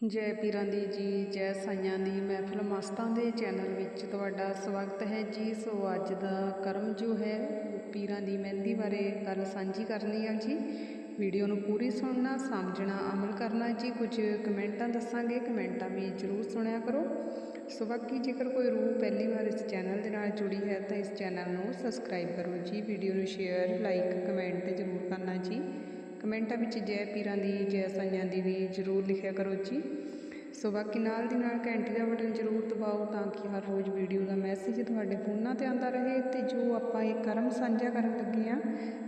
ਜੈ ਪੀਰਾਂ ਦੀ ਜੀ, ਜੈ ਸਾਈਆਂ ਦੀ ਮਹਿਫਲ ਮਸਤਾਂ ਦੇ ਚੈਨਲ ਵਿੱਚ ਤੁਹਾਡਾ ਸਵਾਗਤ ਹੈ ਜੀ। ਸੋ ਅੱਜ ਦਾ ਕਰਮ ਜੋ ਹੈ, ਉਹ ਪੀਰਾਂ ਦੀ ਮਹਿੰਦੀ ਬਾਰੇ ਗੱਲ ਸਾਂਝੀ ਕਰਨੀ ਹੈ ਜੀ। ਵੀਡੀਓ ਨੂੰ ਪੂਰੀ ਸੁਣਨਾ ਸਮਝਣਾ ਅਮਲ ਕਰਨਾ ਜੀ। ਕੁਝ ਕਮੈਂਟਾਂ ਦੱਸਾਂਗੇ, ਕਮੈਂਟਾਂ ਵੀ ਜਰੂਰ ਸੁਣਿਆ ਕਰੋ। ਸੋ ਬਾਕੀ ਜੇਕਰ ਕੋਈ ਰੂਹ ਪਹਿਲੀ ਵਾਰ ਇਸ ਚੈਨਲ ਦੇ ਨਾਲ ਜੁੜੀ ਹੈ, ਤਾਂ ਇਸ ਚੈਨਲ ਨੂੰ ਸਬਸਕ੍ਰਾਈਬ ਕਰੋ ਜੀ। ਵੀਡੀਓ ਨੂੰ ਸ਼ੇਅਰ, ਲਾਈਕ, ਕਮੈਂਟ ਜਰੂਰ ਕਰਨਾ ਜੀ। ਕਮੈਂਟਾਂ ਵਿੱਚ ਜੈ ਪੀਰਾਂ ਦੀ, ਜੈ ਸਾਈਆਂ ਦੀ ਵੀ ਜਰੂਰ ਲਿਖਿਆ ਕਰੋ ਜੀ। ਸੋ ਬਾਕੀ ਨਾਲ ਦੀ ਨਾਲ ਘੰਟੀ ਦਾ ਬਟਨ ਜਰੂਰ ਦਬਾਓ ਤਾਂ ਕਿ ਹਰ ਰੋਜ਼ ਵੀਡੀਓ ਦਾ ਮੈਸੇਜ ਤੁਹਾਡੇ ਫੋਨਾਂ ਤੇ ਆਉਂਦਾ ਰਹੇ ਤੇ ਜੋ ਆਪਾਂ ਇਹ ਕਰਮ ਸਾਂਝਾ ਕਰਨ ਲੱਗੇ ਆ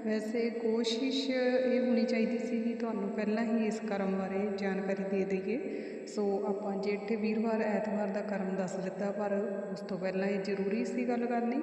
ਵੈਸੇ ਕੋਸ਼ਿਸ਼ ਇਹ ਹੋਣੀ ਚਾਹੀਦੀ ਸੀ ਕਿ ਤੁਹਾਨੂੰ ਪਹਿਲਾਂ ਹੀ ਇਸ ਕਰਮ ਬਾਰੇ ਜਾਣਕਾਰੀ ਦੇ ਦਈਏ। ਸੋ ਆਪਾਂ ਜੇਠ ਵੀਰਵਾਰ ਐਤਵਾਰ ਦਾ ਕਰਮ ਦੱਸ ਦਿੱਤਾ, ਪਰ ਉਸ ਤੋਂ ਪਹਿਲਾਂ ਇਹ ਜ਼ਰੂਰੀ ਸੀ ਗੱਲ ਕਰਨੀ।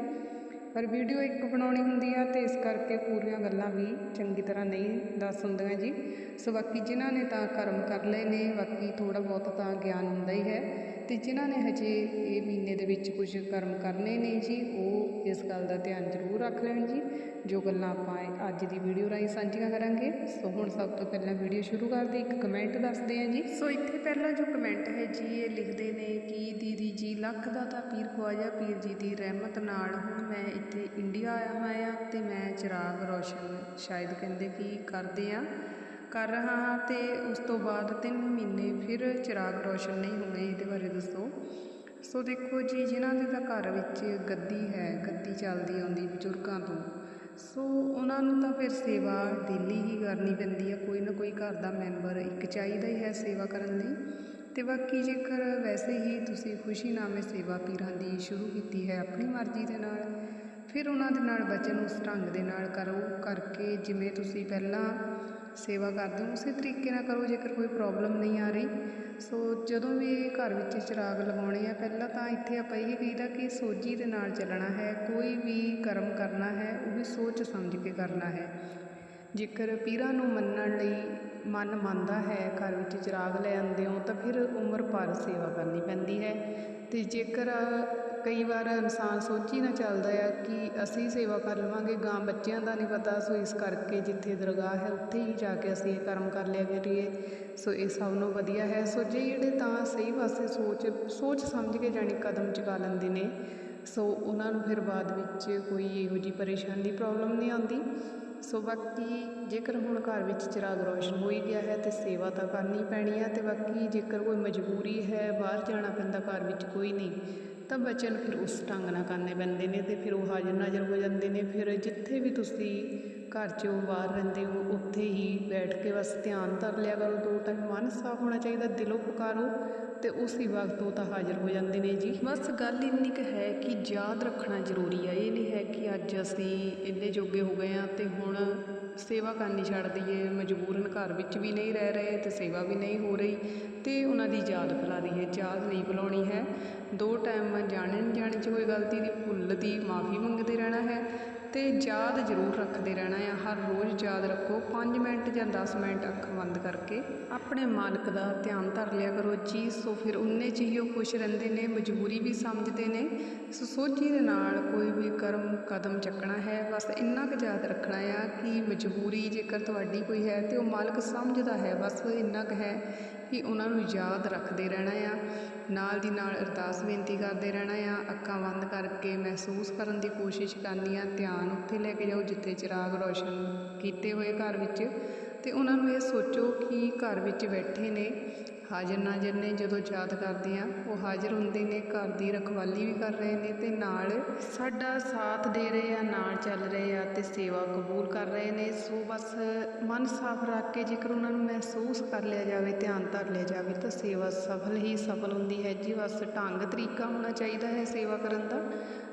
ਪਰ ਵੀਡੀਓ ਇੱਕ ਬਣਾਉਣੀ ਹੁੰਦੀ ਆ ਤੇ ਇਸ ਕਰਕੇ ਪੂਰੀਆਂ ਗੱਲਾਂ ਵੀ ਚੰਗੀ ਤਰ੍ਹਾਂ ਨਹੀਂ ਦੱਸ ਹੁੰਦੀਆਂ ਜੀ। ਸੋ ਬਾਕੀ ਜਿਨ੍ਹਾਂ ਨੇ ਤਾਂ ਕਰਮ ਕਰ ਲਏ ਨੇ, ਬਾਕੀ ਥੋੜਾ ਬਹੁਤ ਤਾਂ ਗਿਆਨ ਹੁੰਦਾ ਹੀ ਹੈ। ਤੇ ਜਿਨ੍ਹਾਂ ਨੇ ਹਜੇ ਇਹ ਮਹੀਨੇ ਦੇ ਵਿੱਚ ਕੁਝ ਕਰਮ ਕਰਨੇ ਨੇ ਜੀ, ਉਹ ਇਸ ਗੱਲ ਦਾ ਧਿਆਨ ਜ਼ਰੂਰ ਰੱਖ ਲੈਣ ਜੀ। ਜੋ ਗੱਲਾਂ ਆਪਾਂ ਅੱਜ ਦੀ ਵੀਡੀਓ ਰਾਹੀਂ ਸਾਂਝੀਆਂ ਕਰਾਂਗੇ, ਸੋ ਹੁਣ ਸਭ ਤੋਂ ਪਹਿਲਾਂ ਵੀਡੀਓ ਸ਼ੁਰੂ ਕਰਦੇ ਇੱਕ ਕਮੈਂਟ ਦੱਸਦੇ ਹਾਂ ਜੀ। ਸੋ ਇੱਥੇ ਪਹਿਲਾਂ ਜੋ ਕਮੈਂਟ ਹੈ ਜੀ, ਇਹ ਲਿਖਦੇ ਨੇ ਕਿ, ਦੀਦੀ ਜੀ, ਲੱਖ ਦਾ ਤਾਂ ਪੀਰ ਖਵਾਜਾ ਪੀਰ ਜੀ ਦੀ ਰਹਿਮਤ ਨਾਲ ਹੁਣ ਮੈਂ ਇੱਥੇ ਇੰਡੀਆ ਆਇਆ ਹੋਇਆ ਤੇ ਮੈਂ ਚਿਰਾਗ ਰੋਸ਼ਨ ਸ਼ਾਇਦ ਕਹਿੰਦੇ ਕਿ ਕਰਦੇ ਆ, ਕਰ ਰਹਾ ਹਾਂ ਤੇ ਉਸ ਤੋਂ ਬਾਅਦ 3 ਮਹੀਨੇ ਫਿਰ ਚਿਰਾਗ ਰੋਸ਼ਨ ਨਹੀਂ ਹੋਣੇ ਇਹਦੇ ਬਾਰੇ ਦੱਸੋ। ਸੋ ਦੇਖੋ ਜੀ, ਜਿਨ੍ਹਾਂ ਦੇ ਤਾਂ ਘਰ ਵਿੱਚ ਗੱਦੀ ਹੈ, ਗੱਦੀ ਚੱਲਦੀ ਆਉਂਦੀ ਬਜ਼ੁਰਗਾਂ ਤੋਂ, ਸੋ ਉਹਨਾਂ ਨੂੰ ਤਾਂ ਫਿਰ ਸੇਵਾ ਡੇਲੀ ਹੀ ਕਰਨੀ ਪੈਂਦੀ ਹੈ ਕੋਈ ਨਾ ਕੋਈ ਘਰ ਦਾ ਮੈਂਬਰ ਇੱਕ ਚਾਹੀਦਾ ਹੀ ਹੈ ਸੇਵਾ ਕਰਨ ਲਈ। ਅਤੇ ਬਾਕੀ ਜੇਕਰ ਵੈਸੇ ਹੀ ਤੁਸੀਂ ਖੁਸ਼ੀਨਾਮੇ ਸੇਵਾ ਪੀਰਾਂ ਦੀ ਸ਼ੁਰੂ ਕੀਤੀ ਹੈ ਆਪਣੀ ਮਰਜ਼ੀ ਦੇ ਨਾਲ, ਫਿਰ ਉਹਨਾਂ ਦੇ ਨਾਲ ਬਚਨ ਉਸ ਢੰਗ ਦੇ ਨਾਲ ਕਰੋ, ਕਰਕੇ ਜਿਵੇਂ ਤੁਸੀਂ ਪਹਿਲਾਂ ਸੇਵਾ ਕਰਦੇ ਹੋ ਉਸੇ ਤਰੀਕੇ ਨਾਲ ਕਰੋ, ਜੇਕਰ ਕੋਈ ਪ੍ਰੋਬਲਮ ਨਹੀਂ ਆ ਰਹੀ। ਸੋ ਜਦੋਂ ਵੀ ਘਰ ਵਿੱਚ ਚਿਰਾਗ ਲਗਾਉਣੇ ਆ, ਪਹਿਲਾਂ ਤਾਂ ਇੱਥੇ ਆਪਾਂ ਇਹ ਕਹੀਦਾ ਕਿ ਸੋਝੀ ਦੇ ਨਾਲ ਚੱਲਣਾ ਹੈ। ਕੋਈ ਵੀ ਕਰਮ ਕਰਨਾ ਹੈ, ਉਹ ਵੀ ਸੋਚ ਸਮਝ ਕੇ ਕਰਨਾ ਹੈ। ਜੇਕਰ ਪੀਰਾਂ ਨੂੰ ਮੰਨਣ ਲਈ ਮਨ ਮੰਨਦਾ ਹੈ ਘਰ ਵਿੱਚ ਚਿਰਾਗ ਲੈ ਆਉਂਦੇ ਹੋ, ਤਾਂ ਫਿਰ ਉਮਰ ਭਰ ਸੇਵਾ ਕਰਨੀ ਪੈਂਦੀ ਹੈ। ਤੇ ਜੇਕਰ ਕਈ ਵਾਰ ਇਨਸਾਨ ਸੋਚੀ ਨਾ ਚੱਲਦਾ ਆ ਕਿ ਅਸੀਂ ਸੇਵਾ ਕਰ ਲਵਾਂਗੇ, ਗਾਂ ਬੱਚਿਆਂ ਦਾ ਨਹੀਂ ਪਤਾ, ਸੋ ਇਸ ਕਰਕੇ ਜਿੱਥੇ ਦਰਗਾਹ ਹੈ, ਉੱਥੇ ਹੀ ਜਾ ਕੇ ਅਸੀਂ ਇਹ ਕਰਮ ਕਰ ਲਿਆ ਕਰੀਏ। ਸੋ ਇਹ ਸਭ ਨੂੰ ਵਧੀਆ ਹੈ। ਸੋ ਜੇ ਜਿਹੜੇ ਤਾਂ ਸਹੀ ਪਾਸੇ ਸੋਚ ਸੋਚ ਸਮਝ ਕੇ ਜਾਣੀ ਕਦਮ ਚੁਕਾ ਲੈਂਦੇ ਨੇ, ਸੋ ਉਹਨਾਂ ਨੂੰ ਫਿਰ ਬਾਅਦ ਵਿੱਚ ਕੋਈ ਇਹੋ ਜਿਹੀ ਪਰੇਸ਼ਾਨੀ, ਪ੍ਰੋਬਲਮ ਨਹੀਂ ਆਉਂਦੀ। ਸੋ ਬਾਕੀ ਜੇਕਰ ਹੁਣ ਘਰ ਵਿੱਚ ਚਿਰਾਗ ਰੋਸ਼ਨ ਹੋ ਹੀ ਗਿਆ ਹੈ ਤੇ ਸੇਵਾ ਤਾਂ ਕਰਨੀ ਪੈਣੀ ਹੈ ਤੇ ਬਾਕੀ ਜੇਕਰ ਕੋਈ ਮਜਬੂਰੀ ਹੈ, ਬਾਹਰ ਜਾਣਾ ਪੈਂਦਾ ਘਰ ਵਿੱਚ ਕੋਈ ਨਹੀਂ ਤਾਂ ਬਚਨ ਫਿਰ ਉਸ ਢੰਗ ਨਾਲ ਕਰਨੇ ਪੈਂਦੇ ਨੇ ਤੇ ਫਿਰ ਉਹ ਹਾਜ਼ਰ ਨਾਜ਼ਰ ਹੋ ਜਾਂਦੇ ਨੇ। ਫਿਰ ਜਿੱਥੇ ਵੀ ਤੁਸੀਂ ਘਰ 'ਚੋਂ ਬਾਹਰ ਰਹਿੰਦੇ ਹੋ, ਉੱਥੇ ਹੀ ਬੈਠ ਕੇ ਬਸ ਧਿਆਨ ਧਰ ਲਿਆ ਕਰੋ। ਦੋ ਟਾਈਮ ਮਨ ਸਾਫ਼ ਹੋਣਾ ਚਾਹੀਦਾ, ਦਿਲੋਂ ਪੁਕਾਰੋ ਤੇ ਉਸੇ ਵਕਤ ਉਹ ਤਾਂ ਹਾਜ਼ਰ ਹੋ ਜਾਂਦੇ ਨੇ ਜੀ। ਬਸ ਗੱਲ ਇੰਨੀ ਕੁ ਹੈ ਕਿ ਯਾਦ ਰੱਖਣਾ ਜ਼ਰੂਰੀ ਹੈ ਇਹ ਨਹੀਂ ਹੈ ਕਿ ਅੱਜ ਅਸੀਂ ਇੰਨੇ ਜੋਗੇ ਹੋ ਗਏ ਆ ਤੇ ਹੁਣ ਸੇਵਾ ਕਰਨੀ ਛੱਡ ਦਈਏ, ਮਜਬੂਰਨ ਘਰ ਵਿੱਚ ਵੀ ਨਹੀਂ ਰਹਿ ਰਹੇ ਤੇ ਸੇਵਾ ਵੀ ਨਹੀਂ ਹੋ ਰਹੀ ਤੇ ਉਹਨਾਂ ਦੀ ਯਾਦ ਭੁਲਾ ਦਈਏ। ਯਾਦ ਨਹੀਂ ਭੁਲਾਉਣੀ ਹੈ। ਦੋ ਟਾਈਮ ਜਾਣੇ ਨਹੀਂ ਜਾਣੇ 'ਚ ਕੋਈ ਗਲਤੀ ਦੀ ਭੁੱਲ ਦੀ ਮਾਫੀ ਮੰਗਦੇ ਰਹਿਣਾ ਹੈ ਅਤੇ ਯਾਦ ਜ਼ਰੂਰ ਰੱਖਦੇ ਰਹਿਣਾ ਆ ਹਰ ਰੋਜ਼ ਯਾਦ ਰੱਖੋ। 5 ਮਿੰਟ ਜਾਂ 10 ਮਿੰਟ ਅੱਖ ਬੰਦ ਕਰਕੇ ਆਪਣੇ ਮਾਲਕ ਦਾ ਧਿਆਨ ਧਰ ਲਿਆ ਕਰੋ। ਜੀ ਸੋ ਫਿਰ ਉਨੇ 'ਚ ਹੀ ਉਹ ਖੁਸ਼ ਰਹਿੰਦੇ ਨੇ, ਮਜਬੂਰੀ ਵੀ ਸਮਝਦੇ ਨੇ। ਸੋ ਸੋਝੀ ਦੇ ਨਾਲ ਕੋਈ ਵੀ ਕਰਮ, ਕਦਮ ਚੱਕਣਾ ਹੈ, ਬਸ ਇੰਨਾ ਕੁ ਯਾਦ ਰੱਖਣਾ ਆ ਕਿ ਮਜਬੂਰੀ ਜੇਕਰ ਤੁਹਾਡੀ ਕੋਈ ਹੈ ਤੇ ਉਹ ਮਾਲਕ ਸਮਝਦਾ ਹੈ, ਬਸ ਇੰਨਾ ਕੁ ਹੈ ਕਿ ਉਹਨਾਂ ਨੂੰ ਯਾਦ ਰੱਖਦੇ ਰਹਿਣਾ ਆ। ਨਾਲ ਦੀ ਨਾਲ ਅਰਦਾਸ ਬੇਨਤੀ ਕਰਦੇ ਰਹਿਣਾ ਆ, ਅੱਖਾਂ ਬੰਦ ਕਰਕੇ ਮਹਿਸੂਸ ਕਰਨ ਦੀ ਕੋਸ਼ਿਸ਼ ਕਰਨੀ ਆ, ਧਿਆਨ ਉੱਥੇ ਲੈ ਕੇ ਜਾਓ ਜਿੱਥੇ ਚਿਰਾਗ ਰੋਸ਼ਨ ਕੀਤੇ ਹੋਏ ਘਰ ਵਿੱਚ ਤੇ ਉਹਨਾਂ ਨੂੰ ਇਹ ਸੋਚੋ ਕਿ ਘਰ ਵਿੱਚ ਬੈਠੇ ਨੇ ਹਾਜ਼ਰ ਨਾਜ਼ਰ ਨੇ ਜਦੋਂ ਯਾਦ ਕਰਦੇ ਆ, ਉਹ ਹਾਜ਼ਰ ਹੁੰਦੇ ਨੇ, ਘਰ ਦੀ ਰਖਵਾਲੀ ਵੀ ਕਰ ਰਹੇ ਨੇ ਤੇ ਨਾਲ ਸਾਡਾ ਸਾਥ ਦੇ ਰਹੇ ਆ, ਨਾਲ ਚੱਲ ਰਹੇ ਆ ਤੇ ਸੇਵਾ ਕਬੂਲ ਕਰ ਰਹੇ ਨੇ। ਸੋ ਬਸ ਮਨ ਸਾਫ਼ ਰੱਖ ਕੇ ਜੇਕਰ ਉਹਨਾਂ ਨੂੰ ਮਹਿਸੂਸ ਕਰ ਲਿਆ ਜਾਵੇ, ਧਿਆਨ ਧਰ ਲਿਆ ਜਾਵੇ, ਤਾਂ ਸੇਵਾ ਸਫਲ ਹੀ ਸਫਲ ਹੁੰਦੀ ਹੈ ਜੀ। ਬਸ ਢੰਗ ਤਰੀਕਾ ਹੋਣਾ ਚਾਹੀਦਾ ਹੈ ਸੇਵਾ ਕਰਨ ਦਾ।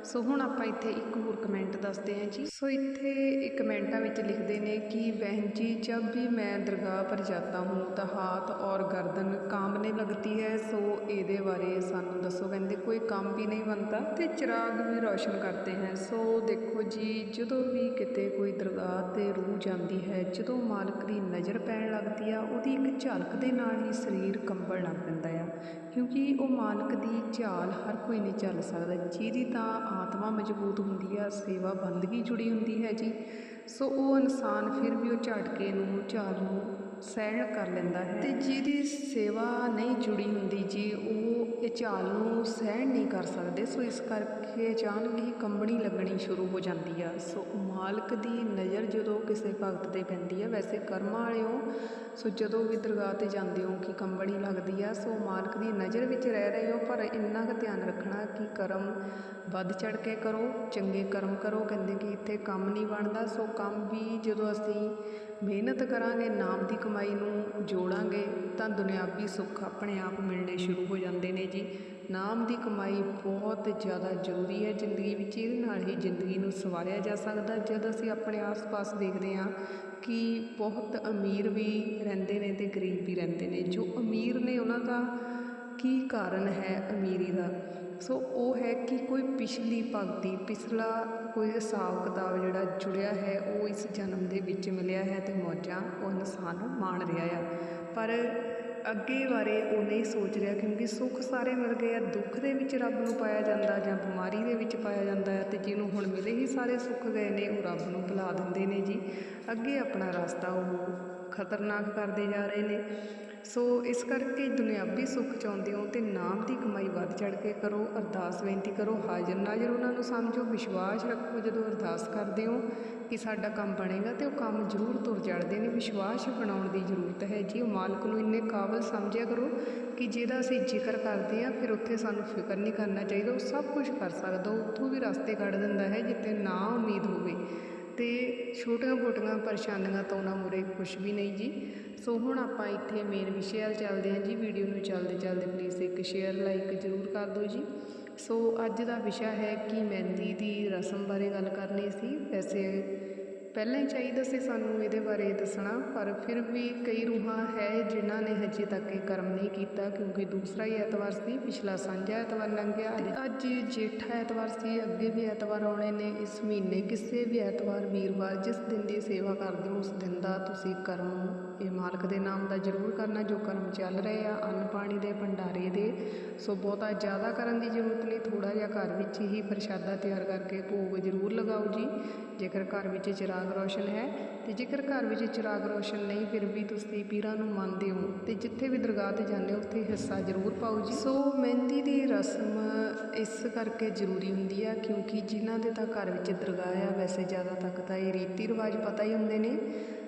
ਸੋ ਹੁਣ ਆਪਾਂ ਇੱਥੇ ਇੱਕ ਕਮੈਂਟ ਦੱਸਦੇ ਹਾਂ ਜੀ। ਸੋ ਇੱਥੇ ਇਹ ਕਮੈਂਟਾਂ ਵਿੱਚ ਲਿਖਦੇ ਨੇ ਕਿ ਬਹਿਨ ਜੀ, ਜਬ ਵੀ ਮੈਂ ਦਰਗਾਹ ਪਰ ਜਾਤਾ ਹੂੰ ਤਾਂ ਹਾਥ ਔਰ ਗਰਦਨ ਕਾਮਨੇ ਲੱਗਦੀ ਹੈ। ਸੋ ਇਹਦੇ ਬਾਰੇ ਸਾਨੂੰ ਦੱਸੋ। ਕਹਿੰਦੇ, ਕੋਈ ਕੰਮ ਵੀ ਨਹੀਂ ਬਣਦਾ ਤੇ ਚਿਰਾਗ ਵੀ ਰੌਸ਼ਨ ਕਰਦੇ ਹੈ। ਸੋ ਦੇਖੋ ਜੀ, ਜਦੋਂ ਵੀ ਕਿਤੇ ਕੋਈ ਦਰਗਾਹ ਤੇ ਰੂਹ ਜਾਂਦੀ ਹੈ, ਜਦੋਂ ਮਾਲਕ ਦੀ ਨਜ਼ਰ ਪੈਣ ਲੱਗਦੀ ਆ, ਉਹਦੀ ਇੱਕ ਝਲਕ ਦੇ ਨਾਲ ਹੀ ਸਰੀਰ ਕੰਬਣ ਲੱਗ ਪੈਂਦਾ ਆ। ਕਿਉਂਕਿ ਉਹ ਮਾਲਕ ਦੀ ਝਾਲ ਹਰ ਕੋਈ ਨਹੀਂ ਚੱਲ ਸਕਦਾ। ਜਿਹਦੀ ਤਾਂ ਆਤਮਾ ਮਜ਼ਬੂਤ ਹੁੰਦੀ ਆ ਸੇਵਾ ਬੰਦਗੀ ਜੁੜੀ ਹੁੰਦੀ ਹੈ ਜੀ। ਸੋ ਉਹ ਇਨਸਾਨ ਫਿਰ ਵੀ ਉਹ ਝਟਕੇ ਨੂੰ, ਝਾਲ ਨੂੰ ਸਹਿਣ ਕਰ ਲੈਂਦਾ ਹੈ। ਤੇ ਜਿਹਦੀ ਸੇਵਾ ਨਹੀਂ ਜੁੜੀ ਹੁੰਦੀ ਜੀ, ਉਹ ਇਹ ਝਾਲ ਨੂੰ ਸਹਿਣ ਨਹੀਂ ਕਰ ਸਕਦੇ, ਸੋ ਇਸ ਕਰਕੇ ਅਚਾਨਕ ਹੀ ਕੰਬਣੀ ਲੱਗਣੀ ਸ਼ੁਰੂ ਹੋ ਜਾਂਦੀ ਆ। ਸੋ ਮਾਲਕ ਦੀ ਨਜ਼ਰ ਜਦੋਂ ਕਿਸੇ ਭਗਤ ਤੇ ਪੈਂਦੀ ਆ, ਵੈਸੇ ਕਰਮਾਂ ਵਾਲਿਓ, ਸੋ ਜਦੋਂ ਵੀ ਦਰਗਾਹ ਤੇ ਜਾਂਦੇ ਹੋ ਕਿ ਕੰਬਣੀ ਲੱਗਦੀ ਆ, ਸੋ ਮਾਲਕ ਦੀ ਨਜ਼ਰ ਵਿੱਚ ਰਹਿ ਰਹੇ ਹੋ, ਪਰ ਇੰਨਾ ਕੁ ਧਿਆਨ ਰੱਖਣਾ ਕਿ ਕਰਮ ਵੱਧ ਚੜ ਕੇ ਕਰੋ, ਚੰਗੇ ਕਰਮ ਕਰੋ, ਕਹਿੰਦੇ ਕਿ ਇੱਥੇ ਕੰਮ ਨਹੀਂ ਬਣਦਾ। ਸੋ ਕੰਮ ਵੀ ਜਦੋਂ ਅਸੀਂ ਮਿਹਨਤ ਕਰਾਂਗੇ, ਨਾਮ ਦੀ ਕਮਾਈ ਨੂੰ ਜੋੜਾਂਗੇ, ਤਾਂ ਦੁਨਿਆਵੀ ਸੁੱਖ ਆਪਣੇ ਆਪ ਮਿਲਣੇ ਸ਼ੁਰੂ ਹੋ ਜਾਂਦੇ ਨੇ ਜੀ। ਨਾਮ ਦੀ ਕਮਾਈ ਬਹੁਤ ਜ਼ਿਆਦਾ ਜ਼ਰੂਰੀ ਹੈ। ਜ਼ਿੰਦਗੀ ਵਿੱਚ ਇਹਦੇ ਨਾਲ ਹੀ ਜ਼ਿੰਦਗੀ ਨੂੰ ਸਵਾਰਿਆ ਜਾ ਸਕਦਾ। ਜਦ ਅਸੀਂ ਆਪਣੇ ਆਸ-ਪਾਸ ਦੇਖਦੇ ਹਾਂ ਕਿ ਬਹੁਤ ਅਮੀਰ ਵੀ ਰਹਿੰਦੇ ਨੇ ਤੇ ਗਰੀਬ ਵੀ ਰਹਿੰਦੇ ਨੇ, ਜੋ ਅਮੀਰ ਨੇ ਉਹਨਾਂ ਦਾ ਕੀ ਕਾਰਨ ਹੈ ਅਮੀਰੀ ਦਾ? ਸੋ ਉਹ ਹੈ ਕਿ ਕੋਈ ਪਿਛਲੀ ਭਗਤੀ, ਪਿਛਲਾ ਕੋਈ ਹਿਸਾਬ ਕਿਤਾਬ ਜਿਹੜਾ ਜੁੜਿਆ ਹੈ, ਉਹ ਇਸ ਜਨਮ ਦੇ ਵਿੱਚ ਮਿਲਿਆ ਹੈ ਅਤੇ ਮੌਜਾਂ ਉਹ ਇਨਸਾਨ ਮਾਣ ਰਿਹਾ ਆ। ਪਰ ਅੱਗੇ ਬਾਰੇ ਉਹ ਨਹੀਂ ਸੋਚ ਰਿਹਾ, ਕਿਉਂਕਿ ਸੁੱਖ ਸਾਰੇ ਮਿਲ ਗਏ ਆ। ਦੁੱਖ ਦੇ ਵਿੱਚ ਰੱਬ ਨੂੰ ਪਾਇਆ ਜਾਂਦਾ ਜਾਂ ਬਿਮਾਰੀ ਦੇ ਵਿੱਚ ਪਾਇਆ ਜਾਂਦਾ ਹੈ ਤੇ ਜਿਹਨੂੰ ਹੁਣ ਮਿਲੇ ਹੀ ਸਾਰੇ ਸੁੱਖ ਗਏ ਨੇ, ਉਹ ਰੱਬ ਨੂੰ ਭੁਲਾ ਦਿੰਦੇ ਨੇ ਜੀ। ਅੱਗੇ ਆਪਣਾ ਰਸਤਾ ਉਹ ਖਤਰਨਾਕ ਕਰਦੇ ਜਾ ਰਹੇ ਨੇ। ਸੋ ਇਸ ਕਰਕੇ ਦੁਨਿਆਵੀ ਸੁੱਖ ਚਾਹੁੰਦੇ ਹੋ ਤੇ ਨਾਮ ਦੀ ਕਮਾਈ ਵੱਧ ਚੜ ਕੇ ਕਰੋ, ਅਰਦਾਸ ਬੇਨਤੀ ਕਰੋ, ਹਾਜ਼ਰ ਨਾਜ਼ਰ ਉਹਨਾਂ ਨੂੰ ਸਮਝੋ, ਵਿਸ਼ਵਾਸ ਰੱਖੋ ਜਦੋਂ ਅਰਦਾਸ ਕਰਦੇ ਹੋ ਕਿ ਸਾਡਾ ਕੰਮ ਬਣੇਗਾ ਤੇ ਉਹ ਕੰਮ ਜ਼ਰੂਰ ਤੁਰ ਚੜਦੇ ਨੇ। ਵਿਸ਼ਵਾਸ ਬਣਾਉਣ ਦੀ ਜ਼ਰੂਰਤ ਹੈ ਜੀ। ਉਹ ਮਾਲਕ ਨੂੰ ਇੰਨੇ ਕਾਬਲ ਸਮਝਿਆ ਕਰੋ ਕਿ ਜਿਹਦਾ ਅਸੀਂ ਜ਼ਿਕਰ ਕਰਦੇ ਹਾਂ, ਫਿਰ ਉੱਥੇ ਸਾਨੂੰ ਫਿਕਰ ਨਹੀਂ ਕਰਨਾ ਚਾਹੀਦਾ। ਉਹ ਸਭ ਕੁਝ ਕਰ ਸਕਦਾ, ਉੱਥੋਂ ਵੀ ਰਸਤੇ ਕੱਢ ਦਿੰਦਾ ਹੈ ਜਿੱਥੇ ਨਾ ਉਮੀਦ ਹੋਵੇ। ਤੇ ਛੋਟੀਆਂ-ਮੋਟੀਆਂ ਪਰੇਸ਼ਾਨੀਆਂ ਤੋਂ ਉਹਨਾਂ ਮੁਰੇ ਕੁਛ ਵੀ ਨਹੀਂ ਜੀ। ਸੋ ਹੁਣ ਆਪਾਂ ਇੱਥੇ ਮੇਨ ਵਿਸ਼ੇ ਵੱਲ ਚੱਲਦੇ ਹਾਂ ਜੀ। ਵੀਡੀਓ ਨੂੰ ਚੱਲਦੇ ਚੱਲਦੇ ਪਲੀਜ਼ ਇੱਕ ਸ਼ੇਅਰ ਲਾਈਕ ਜ਼ਰੂਰ ਕਰ ਦਿਓ ਜੀ। ਸੋ ਅੱਜ ਦਾ ਵਿਸ਼ਾ ਹੈ ਕਿ ਮਹਿੰਦੀ ਦੀ ਰਸਮ ਬਾਰੇ ਗੱਲ ਕਰਨੀ ਸੀ। ਵੈਸੇ ਪਹਿਲਾਂ ਹੀ ਚਾਹੀਦਾ ਸੀ ਸਾਨੂੰ ਇਹਦੇ ਬਾਰੇ ਦੱਸਣਾ, ਪਰ ਫਿਰ ਵੀ ਕਈ ਰੂਹਾਂ ਹੈ ਜਿਨ੍ਹਾਂ ਨੇ ਹਜੇ ਤੱਕ ਇਹ ਕਰਮ ਨਹੀਂ ਕੀਤਾ, ਕਿਉਂਕਿ ਦੂਸਰਾ ਹੀ ਐਤਵਾਰ ਸੀ, ਪਿਛਲਾ ਸਾਂਝਾ ਐਤਵਾਰ ਲੰਘ ਗਿਆ ਅੱਜ ਜੇਠਾ ਐਤਵਾਰ ਸੀ, ਅੱਗੇ ਵੀ ਐਤਵਾਰ ਆਉਣੇ ਨੇ, ਇਸ ਮਹੀਨੇ ਕਿਸੇ ਵੀ ਐਤਵਾਰ ਵੀਰਵਾਰ ਜਿਸ ਦਿਨ ਦੀ ਸੇਵਾ ਕਰਦੇ ਹੋ, ਉਸ ਦਿਨ ਦਾ ਤੁਸੀਂ ਕਰਮ ਇਹ ਮਾਲਕ ਦੇ ਨਾਮ ਦਾ ਜ਼ਰੂਰ ਕਰਨਾ, ਜੋ ਕਰਮ ਚੱਲ ਰਹੇ ਆ, ਅੰਨ ਪਾਣੀ ਦੇ, ਭੰਡਾਰੇ ਦੇ। ਸੋ ਬਹੁਤਾ ਜ਼ਿਆਦਾ ਕਰਨ ਦੀ ਜ਼ਰੂਰਤ ਨਹੀਂ ਥੋੜਾ ਜਿਹਾ ਘਰ ਵਿੱਚ ਹੀ ਪ੍ਰਸ਼ਾਦਾ ਤਿਆਰ ਕਰਕੇ ਭੋਗ ਜ਼ਰੂਰ ਲਗਾਓ ਜੀ। ਜੇਕਰ ਘਰ ਵਿੱਚ ਚਿਰਾਗ ਰੋਸ਼ਨ ਹੈ, ਤੇ ਜੇਕਰ ਘਰ ਵਿੱਚ ਚਿਰਾਗ ਰੋਸ਼ਨ ਨਹੀਂ, ਫਿਰ ਵੀ ਤੁਸੀਂ ਪੀਰਾਂ ਨੂੰ ਮੰਨਦੇ ਹੋ, ਤੇ ਜਿੱਥੇ ਵੀ ਦਰਗਾਹ ਤੇ ਜਾਂਦੇ ਹੋ, ਉੱਥੇ ਹਿੱਸਾ ਜ਼ਰੂਰ ਪਾਓ ਜੀ। ਸੋ ਮਹਿੰਦੀ ਦੀ ਰਸਮ ਇਸ ਕਰਕੇ ਜ਼ਰੂਰੀ ਹੁੰਦੀ ਆ, ਕਿਉਂਕਿ ਜਿਨ੍ਹਾਂ ਦੇ ਤਾਂ ਘਰ ਵਿੱਚ ਦਰਗਾਹ ਆ, ਵੈਸੇ ਜ਼ਿਆਦਾ ਤੱਕ ਤਾਂ ਇਹ ਰੀਤੀ ਰਿਵਾਜ ਪਤਾ ਹੀ ਹੁੰਦੇ ਨੇ।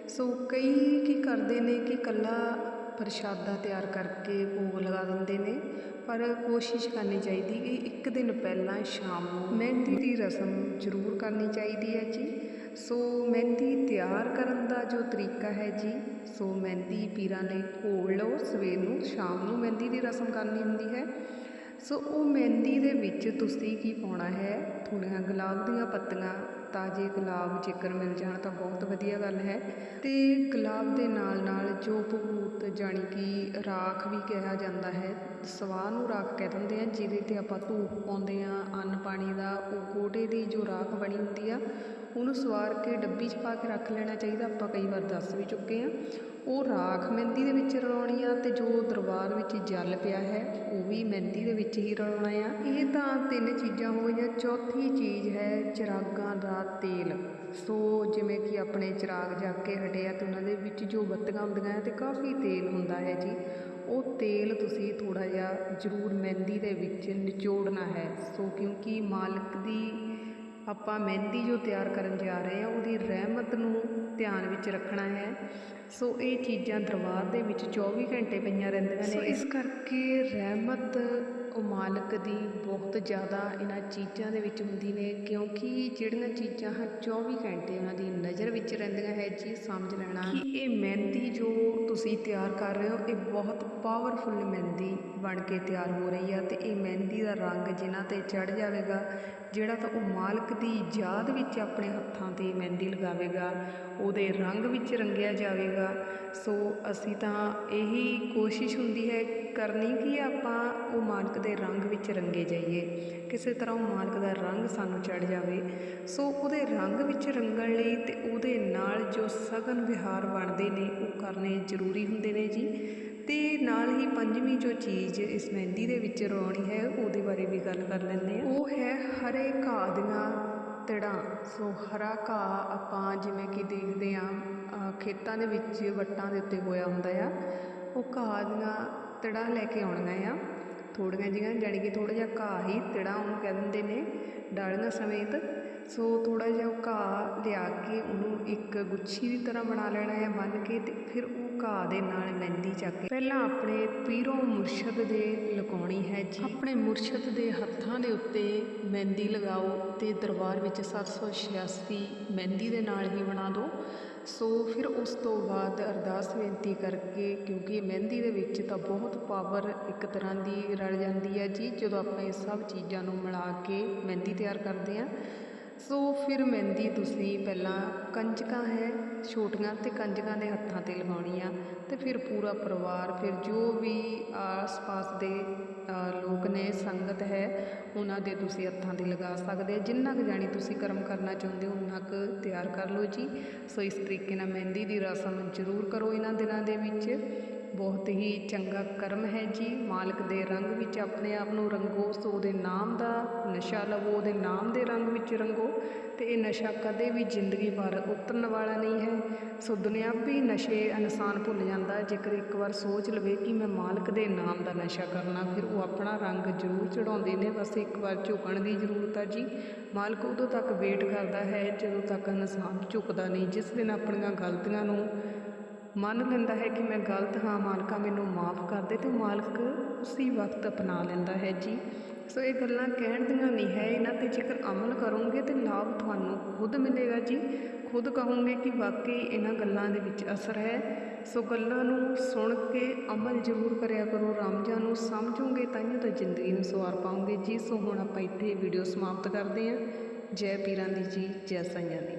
ਸੋ ਕਈ ਕੀ ਕਰਦੇ ਨੇ ਕਿ ਇਕੱਲਾ ਪ੍ਰਸ਼ਾਦਾ ਤਿਆਰ ਕਰਕੇ ਭੋਗ ਲਗਾ ਦਿੰਦੇ ਨੇ, ਪਰ ਕੋਸ਼ਿਸ਼ ਕਰਨੀ ਚਾਹੀਦੀ ਕਿ ਇੱਕ ਦਿਨ ਪਹਿਲਾਂ ਸ਼ਾਮ ਨੂੰ ਮਹਿੰਦੀ ਦੀ ਰਸਮ ਜ਼ਰੂਰ ਕਰਨੀ ਚਾਹੀਦੀ ਹੈ ਜੀ। ਸੋ ਮਹਿੰਦੀ ਤਿਆਰ ਕਰਨ ਦਾ ਜੋ ਤਰੀਕਾ ਹੈ ਜੀ, ਸੋ ਮਹਿੰਦੀ ਪੀਰਾਂ ਨੇ ਘੋਲ ਲਓ, ਸਵੇਰ ਨੂੰ, ਸ਼ਾਮ ਨੂੰ ਮਹਿੰਦੀ ਦੀ ਰਸਮ ਕਰਨੀ ਹੁੰਦੀ ਹੈ। ਸੋ ਉਹ ਮਹਿੰਦੀ ਦੇ ਵਿੱਚ ਤੁਸੀਂ ਕੀ ਪਾਉਣਾ ਹੈ? ਥੋੜ੍ਹੀਆਂ ਗੁਲਾਬ ਦੀਆਂ ਪੱਤੀਆਂ ਤਾਜ਼ੇ ਗੁਲਾਬ ਜੇਕਰ ਮਿਲ ਜਾਣ ਤਾਂ ਬਹੁਤ ਵਧੀਆ ਗੱਲ ਹੈ। ਤੇ ਗੁਲਾਬ ਦੇ ਨਾਲ ਨਾਲ ਜੋ ਭੂਤ ਜਾਣੀ ਕਿ ਰਾਖ ਵੀ ਕਿਹਾ ਜਾਂਦਾ ਹੈ, ਸਵਾਹ ਨੂੰ ਰਾਖ ਕਹਿ ਦਿੰਦੇ ਆ, ਜਿਹਦੇ ਤੇ ਆਪਾਂ ਧੂਪ ਪਾਉਂਦੇ ਆ, ਅੰਨ ਪਾਣੀ ਦਾ, ਉਹ ਗੋਟੇ ਦੀ ਜੋ ਰਾਖ ਬਣੀ ਹੁੰਦੀ ਆ ਉਹਨੂੰ ਸਵਾਰ ਕੇ ਡੱਬੀ 'ਚ ਪਾ ਕੇ ਰੱਖ ਲੈਣਾ ਚਾਹੀਦਾ। ਆਪਾਂ ਕਈ ਵਾਰ ਦੱਸ ਵੀ ਚੁੱਕੇ ਹਾਂ। ਉਹ ਰਾਖ ਮਹਿੰਦੀ ਦੇ ਵਿੱਚ ਰਲਾਉਣੀ ਆ ਤੇ ਜੋ ਦਰਬਾਰ ਵਿੱਚ ਜਲ ਪਿਆ ਹੈ, ਉਹ ਵੀ ਮਹਿੰਦੀ ਦੇ ਵਿੱਚ ਹੀ ਰਲਾਉਣਾ ਆ। ਇਹ ਤਾਂ ਤਿੰਨ ਚੀਜ਼ਾਂ ਹੋ ਗਈਆਂ ਚੌਥੀ ਚੀਜ਼ ਹੈ ਚਿਰਾਗਾਂ ਦਾ ਤੇਲ। ਸੋ ਜਿਵੇਂ ਕਿ ਆਪਣੇ ਚਿਰਾਗ ਜਾ ਕੇ ਹਟਿਆ ਆ ਤੇ ਉਹਨਾਂ ਦੇ ਵਿੱਚ ਜੋ ਬੱਤੀਆਂ ਹੁੰਦੀਆਂ ਹੈ ਤੇ ਕਾਫੀ ਤੇਲ ਹੁੰਦਾ ਹੈ ਜੀ। ਉਹ ਤੇਲ ਤੁਸੀਂ ਥੋੜਾ ਜਿਹਾ ਜ਼ਰੂਰ ਮਹਿੰਦੀ ਦੇ ਵਿੱਚ ਨਿਚੋੜਨਾ ਹੈ। ਸੋ ਕਿਉਂਕਿ ਮਾਲਕ ਦੀ ਆਪਾਂ ਮਹਿੰਦੀ ਜੋ ਤਿਆਰ ਕਰਨ ਜਾ ਰਹੇ ਹਾਂ, ਉਹਦੀ ਰਹਿਮਤ ਨੂੰ ਧਿਆਨ ਵਿੱਚ ਰੱਖਣਾ ਹੈ। ਸੋ ਇਹ ਚੀਜ਼ਾਂ ਦਰਬਾਰ ਦੇ ਵਿੱਚ 24 ਘੰਟੇ ਪਈਆਂ ਰਹਿੰਦੀਆਂ ਨੇ। ਇਸ ਕਰਕੇ ਰਹਿਮਤ ਉਹ ਮਾਲਕ ਦੀ ਬਹੁਤ ਜ਼ਿਆਦਾ ਇਹਨਾਂ ਚੀਜ਼ਾਂ ਦੇ ਵਿੱਚ ਹੁੰਦੀ ਨੇ, ਕਿਉਂਕਿ ਜਿਹੜੀਆਂ ਚੀਜ਼ਾਂ ਹਨ 24 ਘੰਟੇ ਉਹਨਾਂ ਦੀ ਨਜ਼ਰ ਵਿੱਚ ਰਹਿੰਦੀਆਂ ਹੈ, ਜੀ ਸਮਝ ਲੈਣਾ ਕਿ ਇਹ ਮਹਿੰਦੀ ਜੋ ਤੁਸੀਂ ਤਿਆਰ ਕਰ ਰਹੇ ਹੋ, ਇਹ ਬਹੁਤ ਪਾਵਰਫੁੱਲ ਮਹਿੰਦੀ ਬਣ ਕੇ ਤਿਆਰ ਹੋ ਰਹੀ ਆ ਤੇ ਇਹ ਮਹਿੰਦੀ ਦਾ ਰੰਗ ਜਿਨ੍ਹਾਂ ਤੇ ਚੜ ਜਾਵੇਗਾ, ਜਿਹੜਾ ਤਾਂ ਉਹ ਮਾਲਕ ਦੀ ਯਾਦ ਵਿੱਚ ਆਪਣੇ ਹੱਥਾਂ ਤੇ ਮਹਿੰਦੀ ਲਗਾਵੇਗਾ, ਉਹਦੇ ਰੰਗ ਵਿੱਚ ਰੰਗਿਆ ਜਾਵੇਗਾ। ਸੋ ਅਸੀਂ ਤਾਂ ਇਹੀ ਕੋਸ਼ਿਸ਼ ਹੁੰਦੀ ਹੈ, ਕਰਨੀ ਕਿ ਆਪਾਂ ਉਹ ਮਾਲਕ ਦੇ ਰੰਗ ਵਿੱਚ ਰੰਗੇ ਜਾਈਏ। ਕਿਸੇ ਤਰ੍ਹਾਂ ਉਹ ਮਾਲਕ ਦਾ ਰੰਗ ਸਾਨੂੰ ਚੜ ਜਾਵੇ। ਸੋ ਉਹਦੇ ਰੰਗ ਵਿੱਚ ਰੰਗਣ ਲਈ ਤੇ ਉਹਦੇ ਨਾਲ ਜੋ ਸਗਨ ਵਿਹਾਰ ਬਣਦੇ ਨੇ, ਉਹ ਕਰਨੇ ਜ਼ਰੂਰੀ ਹੁੰਦੇ ਨੇ ਜੀ। ਤੇ ਨਾਲ ਹੀ ਪੰਜਵੀਂ ਜੋ ਚੀਜ਼ ਇਸ ਮਹਿੰਦੀ ਦੇ ਵਿੱਚ ਰਲਾਉਣੀ ਹੈ, ਉਹਦੇ ਬਾਰੇ ਵੀ ਗੱਲ ਕਰ ਲੈਂਦੇ ਆ ਉਹ ਹੈ ਹਰੇ ਘਾਹ ਦੀਆਂ ਤੜਾਂ। ਸੋ ਹਰਾ ਘਾਹ ਆਪਾਂ ਜਿਵੇਂ ਕਿ ਦੇਖਦੇ ਆ ਖੇਤਾਂ ਦੇ ਵਿੱਚ ਵੱਟਾਂ ਦੇ ਉੱਤੇ ਹੋਇਆ ਹੁੰਦਾ ਆ। ਉਹ ਘਾਹ ਦੀਆਂ ਤੜਾ ਲੈ ਕੇ ਆਉਣੀਆਂ ਆ। ਥੋੜ੍ਹੀਆਂ ਜਿਹੀਆਂ, ਜਾਣੀ ਕਿ ਥੋੜ੍ਹਾ ਜਿਹਾ ਘਾਹ ਹੀ ਤੜਾ ਉਹਨੂੰ ਕਹਿ ਦਿੰਦੇ ਨੇ ਡਾਲੀਆਂ ਸਮੇਤ। ਸੋ ਥੋੜ੍ਹਾ ਜਿਹਾ ਉਹ ਘਾਹ ਲਿਆ ਕੇ ਉਹਨੂੰ ਇੱਕ ਗੁੱਛੀ ਦੀ ਤਰ੍ਹਾਂ ਬਣਾ ਲੈਣਾ ਹੈ ਬੰਨ੍ਹ ਕੇ ਅਤੇ ਫਿਰ ਉਹ ਘਾਹ ਦੇ ਨਾਲ ਮਹਿੰਦੀ ਚੱਕ ਕੇ ਪਹਿਲਾਂ ਆਪਣੇ ਪੀਰੋ ਮੁਰਸ਼ਦ ਦੇ ਲਗਾਉਣੀ ਹੈ ਜੀ। ਆਪਣੇ ਮੁਰਸ਼ਦ ਦੇ ਹੱਥਾਂ ਦੇ ਉੱਤੇ ਮਹਿੰਦੀ ਲਗਾਓ ਤੇ ਦਰਬਾਰ ਵਿੱਚ 786 ਮਹਿੰਦੀ ਦੇ ਨਾਲ ਹੀ ਬਣਾ ਦਿਓ। ਸੋ ਫਿਰ ਉਸ ਤੋਂ ਬਾਅਦ ਅਰਦਾਸ ਬੇਨਤੀ ਕਰਕੇ, ਕਿਉਂਕਿ ਮਹਿੰਦੀ ਦੇ ਵਿੱਚ ਤਾਂ ਬਹੁਤ ਪਾਵਰ ਇੱਕ ਤਰ੍ਹਾਂ ਦੀ ਰਲ ਜਾਂਦੀ ਹੈ ਜੀ, ਜਦੋਂ ਆਪਾਂ ਇਹ ਸਭ ਚੀਜ਼ਾਂ ਨੂੰ ਮਿਲਾ ਕੇ ਮਹਿੰਦੀ ਤਿਆਰ ਕਰਦੇ ਹਾਂ। ਸੋ ਫਿਰ ਮਹਿੰਦੀ ਤੁਸੀਂ ਪਹਿਲਾਂ ਕੰਜਕਾਂ ਹੈ, ਛੋਟੀਆਂ ਤੇ ਕੰਜਕਾਂ ਦੇ ਹੱਥਾਂ ਤੇ ਲਗਾਉਣੀ ਆ ਤੇ ਫਿਰ ਪੂਰਾ ਪਰਿਵਾਰ, ਫਿਰ ਜੋ ਵੀ ਆਸ-ਪਾਸ ਦੇ ਲੋਕ ਨੇ ਸੰਗਤ ਹੈ, ਉਹਨਾਂ ਦੇ ਤੁਸੀਂ ਹੱਥਾਂ ਦੀ ਲਗਾ ਸਕਦੇ ਜਿੰਨਾ ਕੁ ਜਾਣੀ ਤੁਸੀਂ ਕਰਮ ਕਰਨਾ ਚਾਹੁੰਦੇ ਹੋ ਉਨਾ ਕੁ ਤਿਆਰ ਕਰ ਲਓ ਜੀ। ਸੋ ਇਸ ਤਰੀਕੇ ਨਾਲ ਮਹਿੰਦੀ ਦੀ ਰਸਮ ਜ਼ਰੂਰ ਕਰੋ ਇਹਨਾਂ ਦਿਨਾਂ ਦੇ ਵਿੱਚ। ਬਹੁਤ ਹੀ ਚੰਗਾ ਕਰਮ ਹੈ ਜੀ। ਮਾਲਕ ਦੇ ਰੰਗ ਵਿੱਚ ਆਪਣੇ ਆਪ ਨੂੰ ਰੰਗੋ, ਸੋ ਉਹਦੇ ਨਾਮ ਦਾ ਨਸ਼ਾ ਲਵੋ, ਉਹਦੇ ਨਾਮ ਦੇ ਰੰਗ ਵਿੱਚ ਰੰਗੋ। ਤੇ ਇਹ ਨਸ਼ਾ ਕਦੇ ਵੀ ਜ਼ਿੰਦਗੀ ਭਰ ਉਤਰਨ ਵਾਲਾ ਨਹੀਂ ਹੈ। ਸੋ ਦੁਨਿਆਵੀ ਨਸ਼ੇ ਇਨਸਾਨ ਭੁੱਲ ਜਾਂਦਾ। ਜੇਕਰ ਇੱਕ ਵਾਰ ਸੋਚ ਲਵੇ ਕਿ ਮੈਂ ਮਾਲਕ ਦੇ ਨਾਮ ਦਾ ਨਸ਼ਾ ਕਰਨਾ, ਫਿਰ ਉਹ ਆਪਣਾ ਰੰਗ ਜ਼ਰੂਰ ਚੜਾਉਂਦੇ ਨੇ। ਬਸ ਇੱਕ ਵਾਰ ਝੁਕਣ ਦੀ ਜ਼ਰੂਰਤ ਆ ਜੀ। ਮਾਲਕ ਉਦੋਂ ਤੱਕ ਵੇਟ ਕਰਦਾ ਹੈ ਜਦੋਂ ਤੱਕ ਇਨਸਾਨ ਝੁਕਦਾ ਨਹੀਂ, ਜਿਸ ਦਿਨ ਆਪਣੀਆਂ ਗਲਤੀਆਂ ਨੂੰ ਮੰਨ ਲੈਂਦਾ ਹੈ ਕਿ ਮੈਂ ਗਲਤ ਹਾਂ, ਮਾਲਕਾ ਮੈਨੂੰ ਮਾਫ ਕਰ ਦੇ ਤੇ ਮਾਲਕ ਉਸੇ ਵਕਤ ਅਪਣਾ ਲੈਂਦਾ ਹੈ। ਜੀ, ਸੋ ਇਹ ਗੱਲਾਂ ਕਹਿਣ ਦੀਆਂ ਨਹੀਂ ਹੈ। ਇਹਨਾਂ ਤੇ ਜੇਕਰ ਅਮਲ ਕਰੋਗੇ ਤੇ ਲਾਭ ਤੁਹਾਨੂੰ ਖੁਦ ਮਿਲੇਗਾ। ਜੀ, ਖੁਦ ਕਹੋਗੇ ਕਿ ਵਾਕਈ ਇਹਨਾਂ ਗੱਲਾਂ ਦੇ ਵਿੱਚ ਅਸਰ ਹੈ। ਸੋ ਗੱਲਾਂ ਨੂੰ ਸੁਣ ਕੇ ਅਮਲ ਜ਼ਰੂਰ ਕਰਿਆ ਕਰੋ। ਰਾਮਜਾਂ ਨੂੰ ਸਮਝੋਗੇ ਤਾਂ ਹੀ ਤਾਂ ਜ਼ਿੰਦਗੀ ਨੂੰ ਸਵਾਰ ਪਾਓਗੇ। ਜੀ, ਸੋ ਹੁਣ ਆਪਾਂ ਇੱਥੇ ਵੀਡੀਓ ਸਮਾਪਤ ਕਰਦੇ ਹਾਂ। ਜੈ ਪੀਰਾਂ ਦੀ ਜੀ, ਜੈ ਸਾਈਆਂ ਦੀ।